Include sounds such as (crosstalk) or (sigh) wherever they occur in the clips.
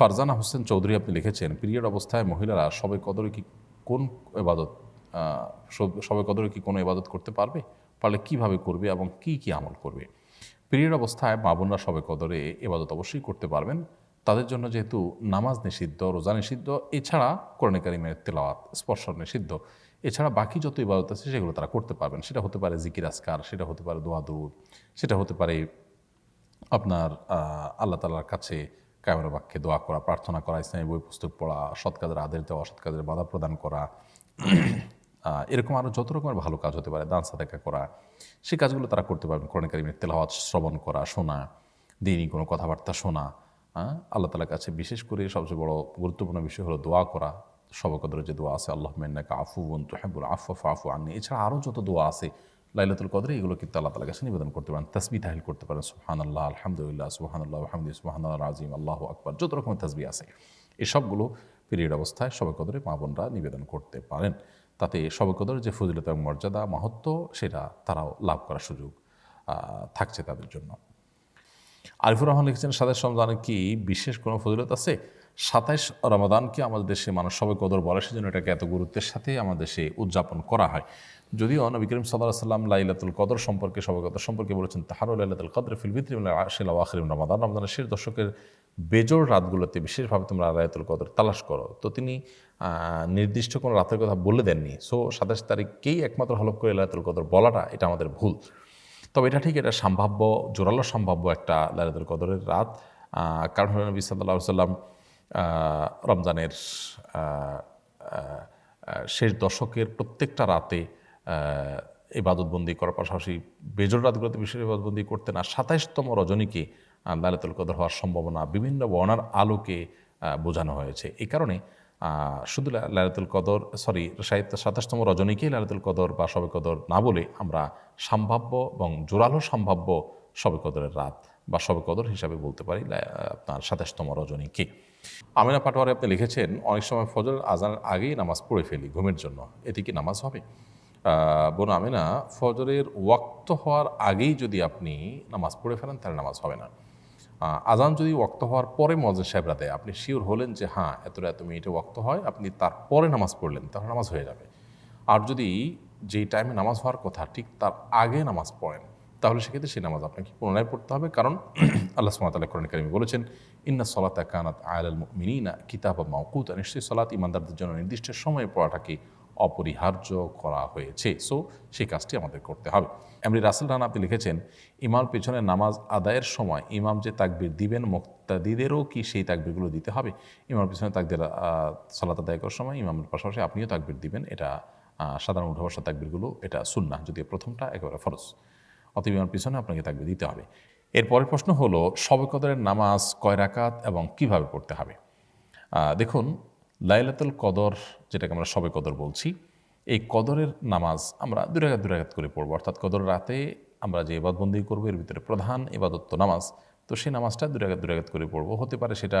ফারজানা হোসেন চৌধুরী আপনি লিখেছেন পিরিয়ড অবস্থায় মহিলারা সবে কদরে কি কোন এবাদত সবে কদরে কি কোনো এবাদত করতে পারবে? পারলে কীভাবে করবে এবং কি কি আমল করবে? পিরিয়ড অবস্থায় মা বোনরা সবে কদরে এবাদত অবশ্যই করতে পারবেন। তাদের জন্য যেহেতু নামাজ নিষিদ্ধ, রোজা নিষিদ্ধ, এছাড়া কোরআনে কারিমের তেলাওয়াত, স্পর্শ নিষিদ্ধ, এছাড়া বাকি যত ইবাদত আছে সেগুলো তারা করতে পারবেন। সেটা হতে পারে জিকির আসকার সেটা হতে পারে দোয়া সেটা হতে পারে আপনার আল্লাহ তালার কাছে কায়মের বাক্যে দোয়া করা, প্রার্থনা করা, ইসলামী বই, পুস্তক পড়া, সৎ কাজের আদেশ দেওয়া, অসৎ কাজের বাধা প্রদান করা (clears throat) এরকম আরও যত রকমের ভালো কাজ হতে পারে, দান, সাদাকা করা, সেই কাজগুলো তারা করতে পারবেন। কোরআন কারিমের তেলাওয়াত, শ্রবণ করা, শোনা, দিনই কোনো কথাবার্তা শোনা আল্লাহ তালার কাছে বিশেষ করে সবচেয়ে বড় গুরুত্বপূর্ণ বিষয় হলো দোয়া করা। সবকদরের যে দোয়া আছে আল্লাহ মেন্নাকা আফু বন তোহেবুল আফু আফু আননি এছাড়া আরও যত দোয়া আছে লাইলাতুল কদরে এগুলো কিন্তু আল্লাহ তালার কাছে নিবেদন করতে পারেন তসবি তাহিল করতে পারেন সুহান আল্লাহ আলহামদুলিল্লাহ সুহান আল্লাহ আহমদি সুহান আল্লাহ রাজিম আল্লাহ আকবর, যত রকমের তসবি আছে এসবগুলো পিরিয়ড অবস্থায় সবে কদরে মা বোনরা নিবেদন করতে পারেন। তাতে সবে কদরের যে ফজিলত এবং মর্যাদা মাহাত্ম সেটা তারাও লাভ করার সুযোগ থাকছে তাদের জন্য। আরিফুর রহমান লিখেছেন সাতাশ রমজানে কি বিশেষ কোনো ফজিলত আছে? সাতাইশ রমাদানকে আমাদের দেশে মানুষ সবাই কদর বলে, সেজন্য এটাকে এত গুরুত্বের সাথে আমাদের দেশে উদযাপন করা হয়। যদিও নবী করিম সাল্লাহ সাল্লাম লাইলাতুল কদর সম্পর্কে, সবাই কদর সম্পর্কে বলেছেন তাহারও লাইলাতুল কদর ফিল ভিত্রি আশিলা আখরিম রমাদান। রমাদানের শেষ দশকের বেজোর রাতগুলোতে বিশেষভাবে তোমরা লাইলাতুল কদর তালাশ করো। তো তিনি নির্দিষ্ট কোনো রাতের কথা বলে দেননি। সো সাতাশ তারিখকেই একমাত্র হলফ করে লাইলাতুল কদর বলাটা এটা আমাদের ভুল। তবে এটা ঠিক, এটা সম্ভাব্য, জোরালো সম্ভাব্য একটা লাইলাতুল কদরের রাত। কারণ নবী সাল্লাহ সাল্লাম রমজানের শেষ দশকের প্রত্যেকটা রাতে ইবাদতবন্দি করার পাশাপাশি বেজর রাতগুলোতে বিশেষ ইবাদতবন্দি করতেন। আর সাতাইশতম রজনীকে লাইলাতুল কদর হওয়ার সম্ভাবনা বিভিন্ন বর্ণার আলোকে বোঝানো হয়েছে। এই কারণে শুধু লা- লাইলাতুল কদর, সরি, সাহিত্য, সাতাশতম রজনীকেই লাইলাতুল কদর বা শবে কদর না বলে আমরা সম্ভাব্য এবং জোরালো সম্ভাব্য শবে কদরের রাত বা শবে কদর হিসাবে বলতে পারি আপনার সাতাশতম রজনীকে আমিনা পাটোয়ারে আপনি লিখেছেন, অনেক সময় ফজর আজানের আগেই নামাজ পড়ে ফেলি ঘুমের জন্য। এটি কি নামাজ হবে? বোন আমিনা, ফজরের ওয়াক্ত হওয়ার আগেই যদি আপনি নামাজ পড়ে ফেলেন, তাহলে নামাজ হবে না। আজান যদি ওয়াক্ত হওয়ার পরে মজা সাহেবরা দেয়, আপনি শিওর হলেন যে হ্যাঁ এতটা এত মিনিটে ওয়াক্ত হয়, আপনি তারপরে নামাজ পড়লেন, তাহলে নামাজ হয়ে যাবে। আর যদি যেই টাইমে নামাজ হওয়ার কথা, ঠিক তার আগে নামাজ পড়েন তাহলে সেক্ষেত্রে সেই নামাজ আপনাকে পুনরায় পড়তে হবে। কারণ (clears throat) আল্লাহ সুমাতাল্লাহ কোরআন কারিমে বলেছেন, ইন্না সলাতা কানাত আয়াল মিনিনা কিতাব মাউকুত নিশ্চয়ই সলাত ইমানদারদের জন্য নির্দিষ্ট সময়ে পড়াটাকে অপরিহার্য করা হয়েছে। সো সেই কাজটি আমাদের করতে হবে। এমনি রাসেল রানা আপনি লিখেছেন ইমাম পেছনে নামাজ আদায়ের সময় ইমাম যে তাকবির দিবেন, মুক্তাদিদেরও কি সেই তাকবিরগুলো দিতে হবে? ইমাম পেছনে তাকদের সালাত আদায় করার সময় ইমামের পাশাপাশি আপনিও তাকবির দিবেন। এটা সাধারণ উঠা বসা তাকবিরগুলো, এটা সুন্না যদিও প্রথমটা একেবারে ফরজ। অতএব ইমার পিছনে আপনাকে তাকবির দিতে হবে। এরপরের প্রশ্ন হলো শবে কদরের নামাজ কয় রাকাত এবং কীভাবে পড়তে হবে? দেখুন, লাইলাতুল কদর, যেটাকে আমরা সবে কদর বলছি, এই কদরের নামাজ আমরা দুই রাগাত করে পড়ব। অর্থাৎ কদর রাতে আমরা যে এবাদবন্দি করব, এর ভিতরে প্রধান এবাদত নামাজ। তো সেই নামাজটা দুই রাগাত করে পড়ব। হতে পারে সেটা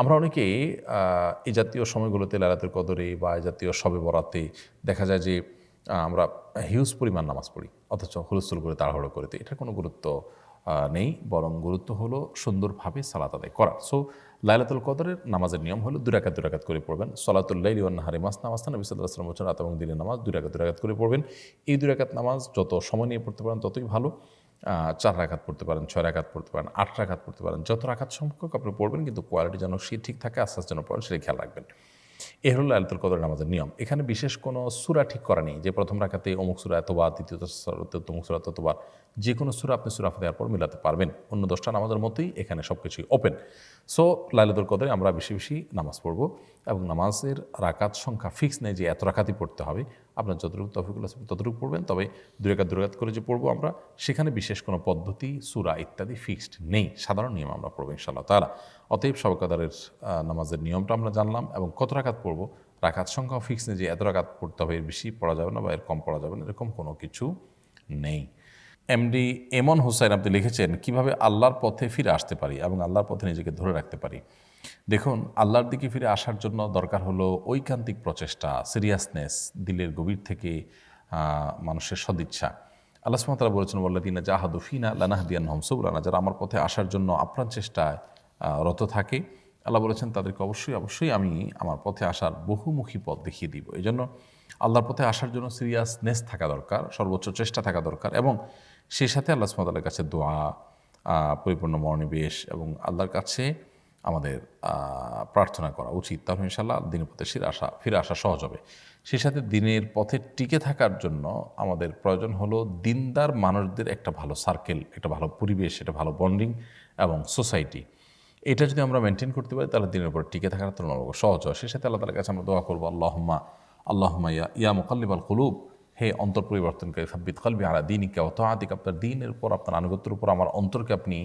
আমরা অনেকে এই জাতীয় সময়গুলোতে লালাতের কদরে বা এই জাতীয় সবে বরাতে দেখা যায় যে আমরা হিউজ পরিমাণ নামাজ পড়ি, অথচ হুলস্থুল করে তাড়াহুড়ো করে এটার কোনো গুরুত্ব নেই, বরং গুরুত্ব হলো সুন্দরভাবে সালাত আদায় করা। সো, লাইলাতুল কদরের নামাজের নিয়ম হলো দুরাকাত দুরাকাত করে পড়বেন। সলাতুল্লাহ ইউন নাহারি মাস নামাজ নবী সাল্লাহ আসলাম বলছেন, রাত এবং দিনের নামাজ দুরাকাত দুরাকাত করে পড়বেন। এই দুরাকাত নামাজ যত সময় নিয়ে পড়তে পারেন ততই ভালো। চার রাখাত পড়তে পারেন, ছয় রাখাত পড়তে পারেন, আট রাখাত পড়তে পারেন, যত রাখাত সংখ্যক আপনি পড়বেন, কিন্তু কোয়ালিটি যেন সে ঠিক থাকে, আস্তে আস্তে যেন পড়েন, সেটা খেয়াল রাখবেন। এ হলো আলতুল কদর আমাদের নিয়ম। এখানে বিশেষ কোনো সুরা ঠিক করা নেই, যে প্রথম রাখাতে অমুক সুরা এতবার, দ্বিতীয় অমুক সুরা ততবার যে কোনো সুরা আপনি সুরা দেওয়ার পর মিলাতে পারবেন। অন্য দশটা নামাজের মতোই এখানে সব কিছুই ওপেন সো লাইলাতুল কদরে আমরা বেশি বেশি নামাজ পড়ব এবং নামাজের রাকাত সংখ্যা ফিক্স নেই যে এত রাকাতই পড়তে হবে। আপনার যতটুকু তফিকুল আছে, ততটুকু পড়বেন। তবে দুরাকাত দুরাকাত করে যে পড়ব আমরা, সেখানে বিশেষ কোনো পদ্ধতি, সুরা ইত্যাদি ফিক্সড নেই। সাধারণ নিয়ম আমরা পড়ব ইনশাআল্লাহ তারা অতএব সবকাদারের নামাজের নিয়মটা আমরা জানলাম এবং কত রাকাত পড়ব? রাকাত সংখ্যাও ফিক্স নেই, যে এত রাকাত পড়তে হবে এর বেশি পড়া যাবে না বা এর কম পড়া যাবে না, এরকম কোনো কিছু নেই। এমডি এমন হুসাইন আপনি লিখেছেন, কীভাবে আল্লাহর পথে ফিরে আসতে পারি এবং আল্লাহর পথে নিজেকে ধরে রাখতে পারি? দেখুন, আল্লাহর দিকে ফিরে আসার জন্য দরকার হলো ঐকান্তিক প্রচেষ্টা সিরিয়াসনেস দিলের গভীর থেকে মানুষের সদিচ্ছা। আল্লাহ সুমতালা বলেছেন বল্লাদিনা জাহাদুফিনা লানাহদিয়ান হমসুবরানা যারা আমার পথে আসার জন্য আপ্রাণ চেষ্টায় রত থাকে, আল্লাহ বলেছেন, তাদেরকে অবশ্যই অবশ্যই আমি আমার পথে আসার বহুমুখী পথ দেখিয়ে দিব। এই জন্য আল্লাহর পথে আসার জন্য সিরিয়াসনেস থাকা দরকার, সর্বোচ্চ চেষ্টা থাকা দরকার এবং সেই সাথে আল্লাহ সুমতালের কাছে দোয়া পরিপূর্ণ মনোনিবেশ এবং আল্লাহর কাছে আমাদের প্রার্থনা করা উচিত। তাহলে ইনশাল্লাহ দিনের পথে ফিরে আসা ফিরে আসা সহজ হবে। সেই সাথে দিনের পথে টিকে থাকার জন্য আমাদের প্রয়োজন হলো দিনদার মানুষদের একটা ভালো সার্কেল একটা ভালো পরিবেশ, একটা ভালো বন্ডিং এবং সোসাইটি এটা যদি আমরা মেনটেন করতে পারি, তাহলে দিনের পর টিকে থাকার তুলনামূলক সহজ হয়। সেই সাথে আল্লাহ তালার কাছে আমরা দোয়া করব, আল্লাহম্মা আল্লাহম্মা ইয়া ইয়া মুকাল্লিব আল কুলুব, হে অন্তর পরিবর্তনকারী, সাব্বিত কলবি আলা দিনিকা অত আদিক আপনার দিনের উপর, আপনার আনুগত্যের উপর, আমার অন্তরকে আপনি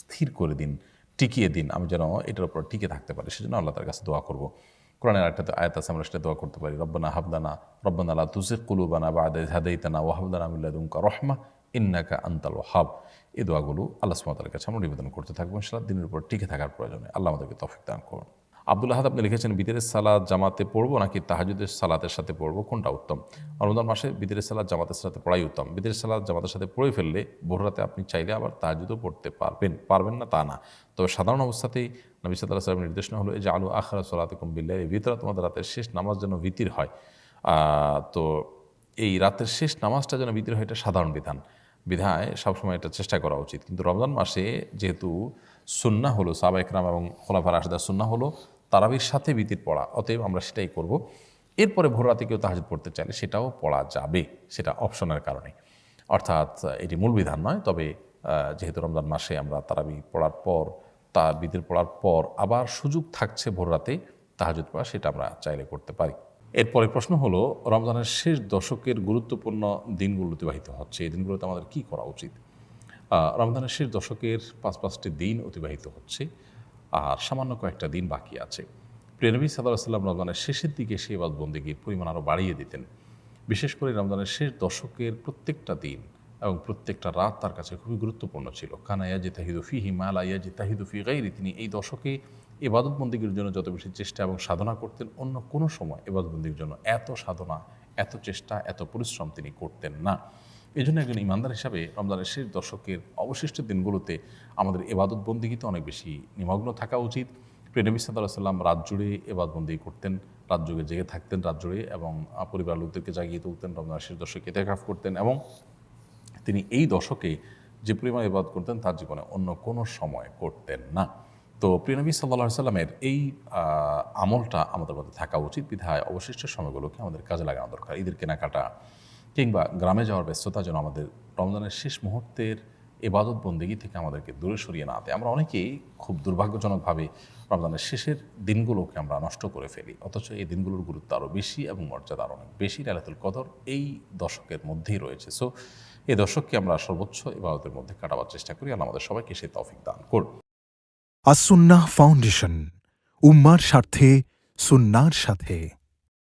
স্থির করে দিন। টিকিয়ে দিন, আমি যেন এটার উপর টিকে থাকতে পারি, সেজন্য আল্লাহ তার কাছে দোয়া করব। কোরআনের একটা আয়াত আছে, আমরা সেটা দোয়া করতে পারি, রব্বানা হাবদানা রব্বানা আল্লাহ তুজিক কুলুবানা বা আদাই হাদাইতানা ওয়াহাবদানা মিল্লাদুমকা রহমা, ইন্নাকা আন্তাল ওয়াহাব। এই দোয়াগুলো আল্লাহ সুমতালের কাছে আমরা নিবেদন করতে থাকব সেটা দিনের উপর টিকে থাকার প্রয়োজনে আল্লাহ আমাদেরকে তফিক দান করুন। আব্দুল আহাদ, আপনি লিখেছেন, বিদেরের সালাদ জামাতে পড়ব নাকি তাহাজুদের সালাতের সাথে পড়ব? কোনটা উত্তম? রমজান মাসে বিদেরের সালাদ জামাতের সাথে পড়াই উত্তম। বিদেরের সালাদ জামাতের সাথে পড়ে ফেললে ভোর রাতে আপনি চাইলে আবার তাহাজুদও পড়তে পারবেন পারবেন না তা না। তবে সাধারণ অবস্থাতেই নবী সাল্লাহ সাল্লামের নির্দেশনা হলো যে আলু আখরা সালাতে এই ভিতরে তোমাদের রাতের শেষ নামাজ যেন ভিতির হয়। তো এই রাতের শেষ নামাজটা যেন ভিতির হয়, এটা সাধারণ বিধান। বিধায় সবসময় এটা চেষ্টা করা উচিত। কিন্তু রমজান মাসে যেহেতু সুন্না হলো সাবা একরাম এবং খোলাফার আশদা সুন্না হলো তারাবির সাথে বিতির পড়া, অতএব আমরা সেটাই করব। এরপরে ভোর রাতে কেউ তাহাজুদ পড়তে চাইলে সেটাও পড়া যাবে, সেটা অপশনের কারণে। অর্থাৎ এটি মূল বিধান নয়, তবে যেহেতু রমজান মাসে আমরা তারাবি পড়ার পর, তা বিদির পড়ার পর আবার সুযোগ থাকছে ভোর রাতে তাহাজুদ পড়া, সেটা আমরা চাইলে করতে পারি। এরপরে প্রশ্ন হলো, রমজানের শেষ দশকের গুরুত্বপূর্ণ দিনগুলো অতিবাহিত হচ্ছে, এই দিনগুলোতে আমাদের কি করা উচিত? রমজানের শেষ দশকের পাঁচ পাঁচটি দিন অতিবাহিত হচ্ছে। আর সামান্য কয়েকটা দিন বাকি আছে। প্রিয়নবী সাদা সাল্লাম রমজানের শেষের দিকে সেই বাদবন্দিগির পরিমাণ আরও বাড়িয়ে দিতেন। বিশেষ করে রমজানের শেষ দশকের প্রত্যেকটা দিন এবং প্রত্যেকটা রাত তার কাছে খুবই গুরুত্বপূর্ণ ছিল। কানা ইয়াজি তাহিদু ফি হিমালা ইয়াজি তাহিদু ফি গাইরি তিনি এই দশকে এবাদতবন্দিগির জন্য যত বেশি চেষ্টা এবং সাধনা করতেন, অন্য কোনো সময় এবাদতবন্দির জন্য এত সাধনা, এত চেষ্টা, এত পরিশ্রম তিনি করতেন না। এই জন্য একজন ইমানদার হিসাবে রমজানের শেষ দশকের অবশিষ্ট দিনগুলোতে আমাদের এবাদত বন্দিগিতে অনেক বেশি নিমগ্ন থাকা উচিত। প্রেনবী সাল্লাহ সাল্লাম রাত জুড়ে এবাদবন্দি করতেন, রাত যুগে জেগে থাকতেন রাত জুড়ে এবং পরিবার লোকদেরকে জাগিয়ে তুলতেন, রমজানের শেষ দশকে এতেকাফ করতেন এবং তিনি এই দশকে যে পরিমাণ ইবাদ করতেন তার জীবনে অন্য কোনো সময় করতেন না। তো প্রিয়নবী সাল্লাহ সাল্লামের এই আমলটা আমাদের মধ্যে থাকা উচিত। বিধায় অবশিষ্ট সময়গুলোকে আমাদের কাজে লাগানো দরকার। ঈদের কেনাকাটা কিংবা গ্রামে যাওয়ার ব্যস্ততা যেন আমাদের রমজানের শেষ মুহূর্তের এবাদত বন্দেগী থেকে আমাদেরকে দূরে সরিয়ে না দেয়। আমরা অনেকেই খুব দুর্ভাগ্যজনকভাবে রমজানের শেষের দিনগুলোকে আমরা নষ্ট করে ফেলি। অথচ এই দিনগুলোর গুরুত্ব আরও বেশি এবং মর্যাদা আরও অনেক বেশি। লালাতুল কদর এই দশকের মধ্যেই রয়েছে। সো এই দশককে আমরা সর্বোচ্চ ইবাদতের মধ্যে কাটাবার চেষ্টা করি। আল্লাহ আমাদের সবাইকে সে তফিক দান করুন। আসুন্নাহ ফাউন্ডেশন, উম্মার স্বার্থে, সুন্নার সাথে।